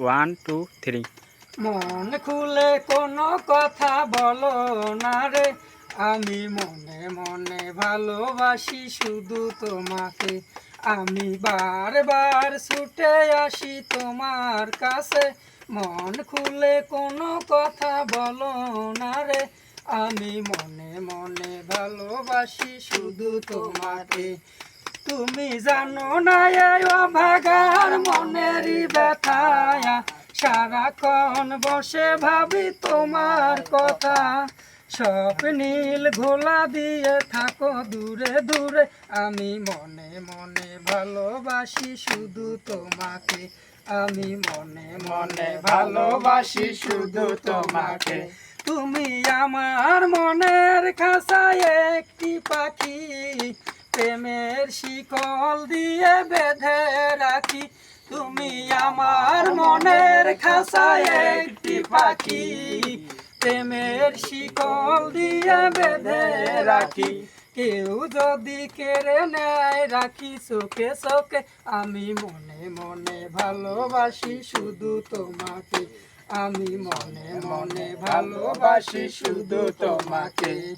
One two three মন খুলে কোনো কথা বলো না রে। আমি মনে মনে ভালোবাসি শুধু তোমাকে। আমি বারবার ছুটে আসি তোমার কাছে। মন খুলে কোনো কথা বলো না রে। আমি মনে মনে ভালোবাসি শুধু তোমাকে। তুমি জানো না এই অভাগার মনেরই ব্যথায়া। সারাক্ষণ বসে ভাবি তোমার কথা। স্বপ্নীল ঘোলা দিয়ে থাকো দূরে দূরে। আমি মনে মনে ভালোবাসি শুধু তোমাকে। আমি মনে মনে ভালোবাসি শুধু তোমাকে। তুমি আমার মনের খাসায় একটি পাখি। প্রেমের শিকল দিয়ে বেঁধে রাখি। তুমি আমার মনের খাসায় একটি পাখি। প্রেমের শিকল দিয়ে বেঁধে রাখি। কেউ যদি কেড়ে নেয় রাখি চোখে চোখে। আমি মনে মনে ভালোবাসি শুধু তোমাকে। আমি মনে মনে ভালোবাসি শুধু তোমাকে।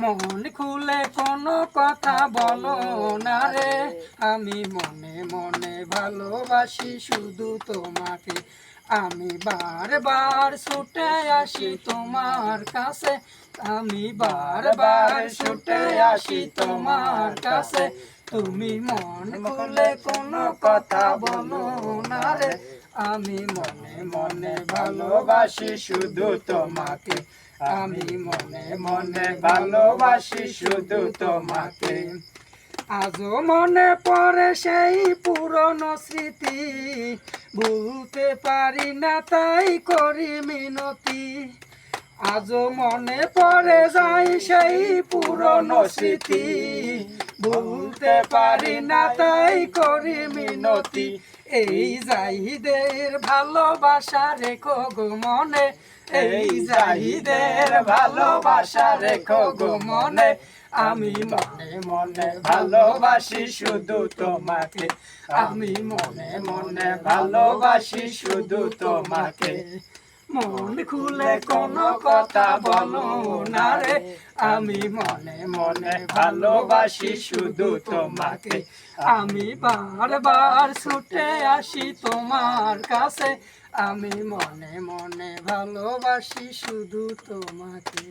মন খুলে কোনো কথা বলো না রে। আমি মনে মনে ভালোবাসি শুধু তোমাকে। আমি বারবার ছুটে আসি তোমার কাছে। আমি বারবার ছুটে আসি তোমার কাছে। তুমি মন খুলে কোনো কথা বলো না রে। আমি মনে মনে ভালোবাসি শুধু তোমাকে। আমি মনে মনে ভালোবাসি শুধু তোমাকে। আজও মনে পড়ে সেই পুরনো স্মৃতি। ভুলতে পারি না তাই করি মিনতি। আজও মনে পড়ে যাই সেই পুরনো স্মৃতি। ভুলতে পারি না তাই করি মিনতি। এই জাহিদের ভালোবাসা রেখো গো মনে। এই জাহিদের ভালোবাসা রেখো গো মনে। আমি মনে মনে ভালোবাসি শুধু তোমাকে। আমি মনে মনে ভালোবাসি শুধু তোমাকে। মন খুলে কোনো কথা বলো না রে। আমি মনে মনে ভালোবাসি শুধু তোমাকে। আমি বারবার ছুটে আসি তোমার কাছে। আমি মনে মনে ভালোবাসি শুধু তোমাকে।